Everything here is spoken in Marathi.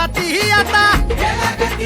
कोणाची छाती ही आता.